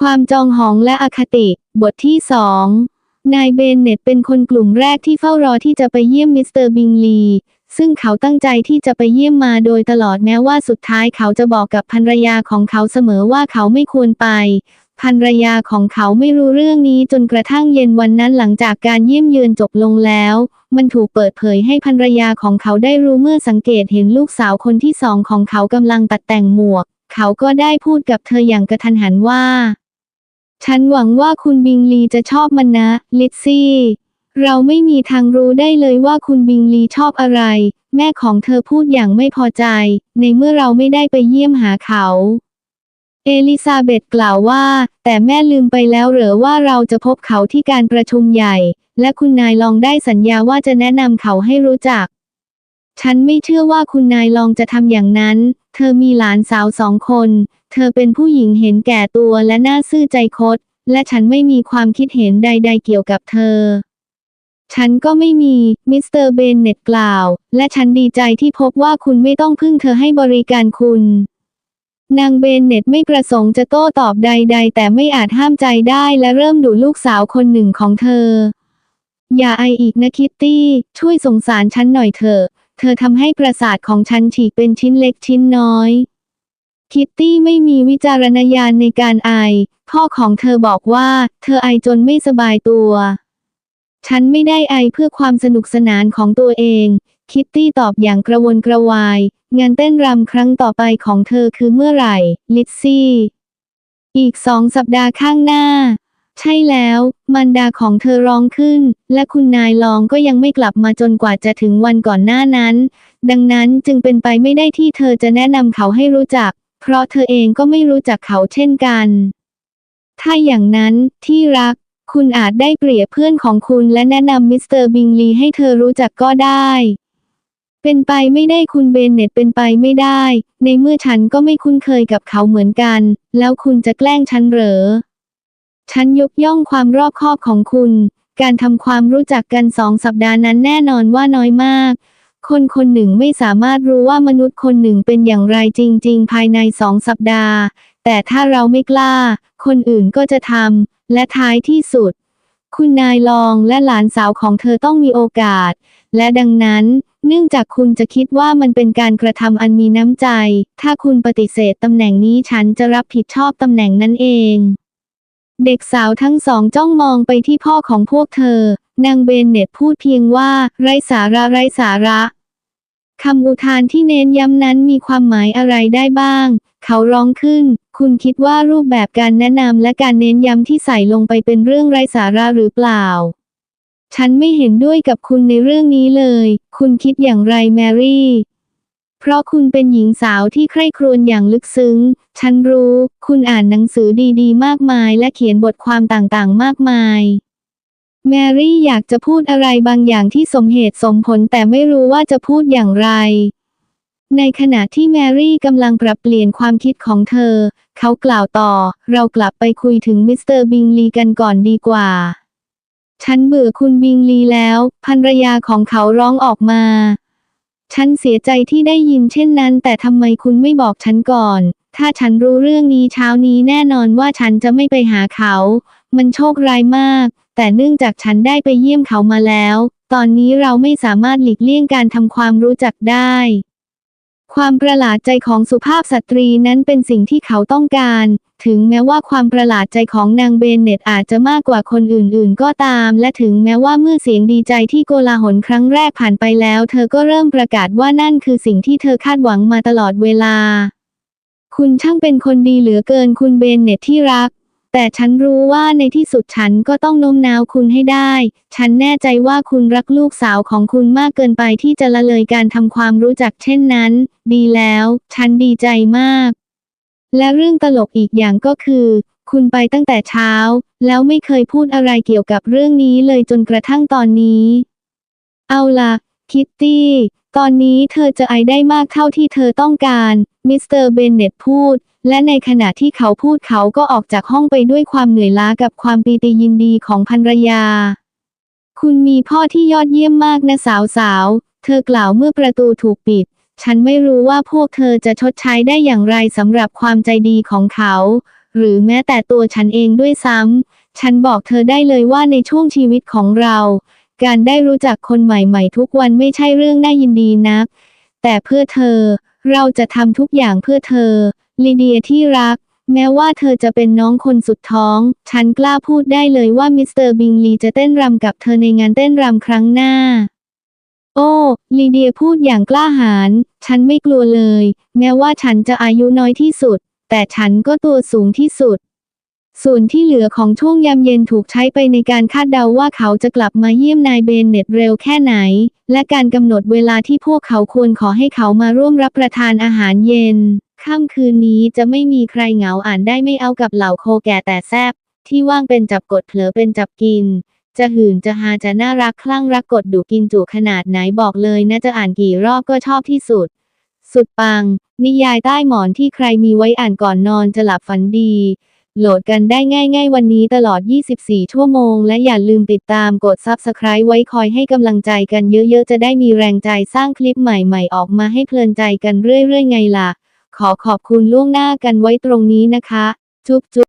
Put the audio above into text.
ความจองหองและอคติ บทที่สองนายเบนเน็ตเป็นคนกลุ่มแรกที่เฝ้ารอที่จะไปเยี่ยมมิสเตอร์บิงลี ซึ่งเขาตั้งใจที่จะไปเยี่ยมมาโดยตลอดแม้ว่าสุดท้ายเขาจะบอกกับภรรยาของเขาเสมอว่าเขาไม่ควรไป ภรรยาของเขาไม่รู้เรื่องนี้จนกระทั่งเย็นวันนั้นหลังจากการเยี่ยมเยือนจบลงแล้ว มันถูกเปิดเผยให้ภรรยาของเขาได้รู้เมื่อสังเกตเห็นลูกสาวคนที่สองของเขากำลังตัดแต่งหมวก เขาก็ได้พูดกับเธออย่างกระทันหันว่า ฉันหวังว่าคุณบิงลีจะชอบมันนะ ลิซซี่ เราไม่มีทางรู้ได้เลยว่าคุณบิงลีชอบอะไร แม่ของเธอพูดอย่างไม่พอใจ ในเมื่อเราไม่ได้ไปเยี่ยมหาเขา เอลิซาเบธกล่าวว่า แต่แม่ลืมไปแล้วเหรอว่าเราจะพบเขาที่การประชุมใหญ่ และคุณนายลองได้สัญญาว่าจะแนะนำเขาให้รู้จัก ฉันไม่เชื่อว่าคุณนายลองจะทำอย่างนั้น เธอมีหลานสาวสองคน เธอเป็นผู้หญิงเห็นแก่ตัวและน่าซื่อใจคด และฉันไม่มีความคิดเห็นใด ๆ เกี่ยวกับเธอ ฉันก็ไม่มี มิสเตอร์เบนเน็ตกล่าว และฉันดีใจที่พบว่าคุณไม่ต้องพึ่งเธอให้บริการคุณ นางเบนเน็ตไม่ประสงค์จะโต้ตอบใด ๆ แต่ไม่อาจห้ามใจได้และเริ่มดุลูกสาวคนหนึ่งของเธอ อย่าไออีกนะคิตตี้ ช่วยสงสารฉันหน่อยเถอะ เธอทำให้ประสาทของฉันฉีกเป็นชิ้นเล็กชิ้นน้อย คิตตี้ไม่มีวิจารณญาณในการไอ พ่อของเธอบอกว่า เธอไอจนไม่สบายตัว ฉันไม่ได้ไอเพื่อความสนุกสนานของตัวเอง คิตตี้ตอบอย่างกระวนกระวาย งานเต้นรำครั้งต่อไปของเธอคือเมื่อไหร่ ลิซซี่ อีกสองสัปดาห์ข้างหน้า ใช่แล้ว มันดาของเธอร้องขึ้น และคุณนายลองก็ยังไม่กลับมาจนกว่าจะถึงวันก่อนหน้านั้น ดังนั้นจึงเป็นไปไม่ได้ที่เธอจะแนะนำเขาให้รู้จัก เพราะเธอเองก็ไม่รู้จักเขาเช่นกัน ถ้าอย่างนั้นที่รัก คุณอาจได้เปรียบเพื่อนของคุณและแนะนำมิสเตอร์บิงลีให้เธอรู้จักก็ได้เป็นไปไม่ได้คุณเบนเน็ตเป็นไปไม่ได้ ในเมื่อฉันก็ไม่คุ้นเคยกับเขาเหมือนกัน แล้วคุณจะแกล้งฉันเหรอ ฉันยกย่องความรอบคอบของคุณ การทำความรู้จักกันสองสัปดาห์นั้นแน่นอนว่าน้อยมาก คนคนหนึ่งไม่สามารถรู้ว่ามนุษย์คนหนึ่งเป็นอย่างไรจริง ๆ ภายในสองสัปดาห์ แต่ถ้าเราไม่กล้า คนอื่นก็จะทำ และท้ายที่สุด คุณนายลองและหลานสาวของเธอต้องมีโอกาส และดังนั้นเนื่องจากคุณจะคิดว่ามันเป็นการกระทำอันมีน้ำใจ ถ้าคุณปฏิเสธตำแหน่งนี้ฉันจะรับผิดชอบตำแหน่งนั้นเอง เด็กสาวทั้งสองจ้องมองไปที่พ่อของพวกเธอ นางเบนเน็ตพูดเพียงว่า ไร้สาระไร้สาระคำอุทานที่เน้นย้ำนั้นมีความหมายอะไรได้บ้าง เขาร้องขึ้น คุณคิดว่ารูปแบบการแนะนำและการเน้นย้ำที่ใส่ลงไปเป็นเรื่องไร้สาระหรือเปล่า ฉันไม่เห็นด้วยกับคุณในเรื่องนี้เลย คุณคิดอย่างไรแมรี่ เพราะคุณเป็นหญิงสาวที่ใคร่ครวญอย่างลึกซึ้ง ฉันรู้ คุณอ่านหนังสือดีๆ มากมาย และเขียนบทความต่างๆ มากมาย แมรี่อยากจะพูดอะไรบางอย่างที่สมเหตุสมผลแต่ไม่รู้ว่าจะพูดอย่างไร ในขณะที่แมรี่กำลังปรับเปลี่ยนความคิดของเธอ เขากล่าวต่อ เรากลับไปคุยถึงมิสเตอร์บิงลีกันก่อนดีกว่า ฉันเบื่อคุณบิงลีแล้ว ภรรยาของเขาร้องออกมา ฉันเสียใจที่ได้ยินเช่นนั้น แต่ทำไมคุณไม่บอกฉันก่อน ถ้าฉันรู้เรื่องนี้เช้านี้แน่นอนว่าฉันจะไม่ไปหาเขา มันโชคร้ายมาก แต่เนื่องจากฉันได้ไปเยี่ยมเขามาแล้ว ตอนนี้เราไม่สามารถหลีกเลี่ยงการทำความรู้จักได้ ความประหลาดใจของสุภาพสตรีนั้นเป็นสิ่งที่เขาต้องการ ถึงแม้ว่าความประหลาดใจของนางเบนเน็ตอาจจะมากกว่าคนอื่นๆ ก็ตาม และถึงแม้ว่าเมื่อเสียงดีใจที่โกลาหลครั้งแรกผ่านไปแล้ว เธอก็เริ่มประกาศว่านั่นคือสิ่งที่เธอคาดหวังมาตลอดเวลา คุณช่างเป็นคนดีเหลือเกินคุณเบนเน็ตที่รัก แต่ฉันรู้ว่าในที่สุดฉันก็ต้องโน้มน้าวคุณให้ได้ ฉันแน่ใจว่าคุณรักลูกสาวของคุณมากเกินไปที่จะละเลยการทำความรู้จักเช่นนั้น ดีแล้ว ฉันดีใจมาก และเรื่องตลกอีกอย่างก็คือ คุณไปตั้งแต่เช้า แล้วไม่เคยพูดอะไรเกี่ยวกับเรื่องนี้เลยจนกระทั่งตอนนี้ เอาล่ะคิตตี้ ตอนนี้เธอจะไอได้มากเท่าที่เธอต้องการ มิสเตอร์เบนเน็ตพูด และในขณะที่เขาพูดเขาก็ออกจากห้องไปด้วยความเหนื่อยล้ากับความปีติยินดีของภรรยา คุณมีพ่อที่ยอดเยี่ยมมากนะสาวๆ เธอกล่าวเมื่อประตูถูกปิด ฉันไม่รู้ว่าพวกเธอจะชดใช้ได้อย่างไรสำหรับความใจดีของเขา หรือแม้แต่ตัวฉันเองด้วยซ้ำ ฉันบอกเธอได้เลยว่าในช่วงชีวิตของเรา การได้รู้จักคนใหม่ๆ ทุกวันไม่ใช่เรื่องน่ายินดีนัก แต่เพื่อเธอ เราจะทำทุกอย่างเพื่อเธอลีเดียที่รัก แม้ว่าเธอจะเป็นน้องคนสุดท้อง ฉันกล้าพูดได้เลยว่ามิสเตอร์บิงลีจะเต้นรำกับเธอในงานเต้นรำครั้งหน้า โอ้ ลีเดียพูดอย่างกล้าหาญ ฉันไม่กลัวเลย แม้ว่าฉันจะอายุน้อยที่สุด แต่ฉันก็ตัวสูงที่สุด ส่วนที่เหลือของช่วงยามเย็นถูกใช้ไปในการคาดเดาว่าเขาจะกลับมาเยี่ยมนายเบนเน็ตเร็วแค่ไหน และการกำหนดเวลาที่พวกเขาควรขอให้เขามาร่วมรับประทานอาหารเย็น ค่ำคืนนี้จะไม่มีใครเหงาอ่านได้ไม่เอากับเหล่าโคแก่แต่แซบที่ว่างเป็นจับกดเผลอเป็นจับกิน จะหื่นจะฮาจะน่ารักคลั่งรักกดดุกินจุขนาดไหนบอกเลยนะจะอ่านกี่รอบก็ชอบที่สุด สุดปัง นิยายใต้หมอนที่ใครมีไว้อ่านก่อนนอนจะหลับฝันดี โหลดกันได้ง่าย ๆ วันนี้ตลอด 24 ชั่วโมง และอย่าลืมติดตามกด Subscribe ไว้คอยให้กำลังใจกันเยอะๆ จะได้มีแรงใจสร้างคลิปใหม่ๆ ออกมาให้เพลินใจกันเรื่อยๆไงล่ะ ขอขอบคุณล่วงหน้ากันไว้ตรงนี้นะคะ จุ๊บจุ๊บ